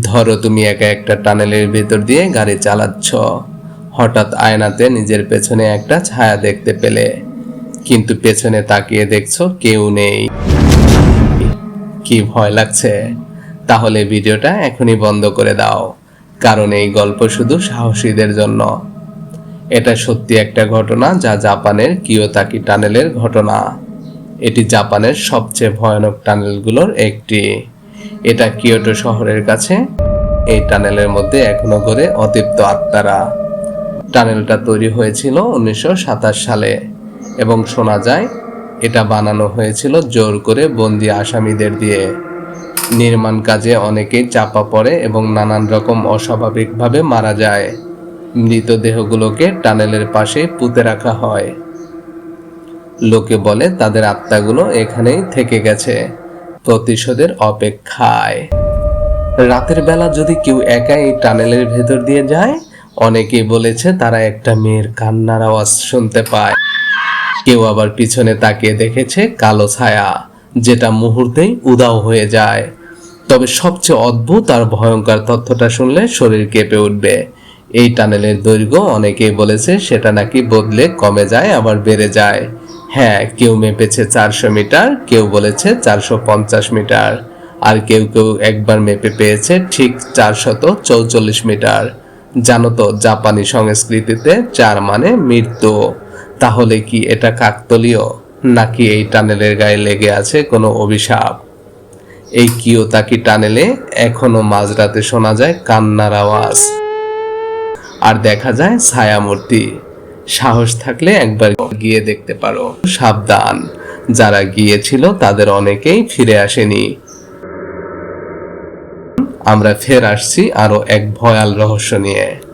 ধরো তুমি একা একটা টানেলের ভেতর দিয়ে গাড়ি চালাচ্ছ। হঠাৎ আয়নাতে নিজের পেছনে একটা ছায়া দেখতে পেলে। কিন্তু পেছনে তাকিয়ে দেখছ কেউ নেই। কি ভয় লাগছে? তাহলে ভিডিওটা এখনই বন্ধ করে দাও, কারণ এই গল্প শুধু সাহসীদের জন্য। এটা সত্যি একটা ঘটনা যা জাপানের কিয়োতাকি টানেলের ঘটনা। এটি জাপানের সবচেয়ে ভয়ানক টানেলগুলোর একটি। এটা কিয়োটো শহরের কাছে। এই টানেলের মধ্যে এখনও ঘরে অদীপ্ত আত্মারা। টানেলটা তৈরি হয়েছিল উনিশশো সাতাশ সালে এবং শোনা যায়, এটা বানানো হয়েছিল জোর করে বন্দি আসামিদের দিয়ে। নির্মাণ কাজে অনেকেই চাপা পড়ে এবং নানান রকম অস্বাভাবিকভাবে মারা যায়। মৃতদেহগুলোকে টানেলের পাশে পুঁতে রাখা হয়। লোকে বলে তাদের আত্মাগুলো এখানেই থেকে গেছে। প্রতিশোধের অপেক্ষায়। রাতের বেলা যদি কেউ একা এই টানেলের ভেতর দিয়ে যায়, অনেকেই বলেছে তারা একটা মেয়ের কান্নার আওয়াজ শুনতে পায়। কেউ আবার পিছনে তাকিয়ে দেখেছে কালো ছায়া, যেটা মুহূর্তেই উদাও হয়ে যায়। তবে সবচেয়ে অদ্ভুত আর ভয়ঙ্কর তথ্যটা শুনলে শরীর কেঁপে উঠবে। এই টানেলের দৈর্ঘ্য অনেকেই বলেছে সেটা নাকি বদলে কমে যায়, আবার বেড়ে যায়। হ্যাঁ কেউ মেপেছে চারশো মিটার, কেউ বলেছে চারশো পঞ্চাশ মিটার। আর কেউ কেউ একবার মেপে পেয়েছে ঠিক চারশত চৌচল্লিশ মিটার। জানো তো, জাপানি সংস্কৃতিতে চার মানে মৃত্যু। তাহলে কি এটা কাকতলীয়? নাকি এই টানেলের গায়ে লেগে আছে কোনো অভিশাপ? এই কিয়োতাকি টানেলে এখনও মাঝরাতে শোনা যায় কান্নার আওয়াজ। আর দেখা যায় ছায়ামূর্তি। সাহস থাকলে একবার গিয়ে দেখতে পারো। সাবধান। যারা গিয়েছিল, তাদের অনেকেই ফিরে আসেনি। আমরা ফের আসছি আরও এক ভয়াল রহস্য নিয়ে।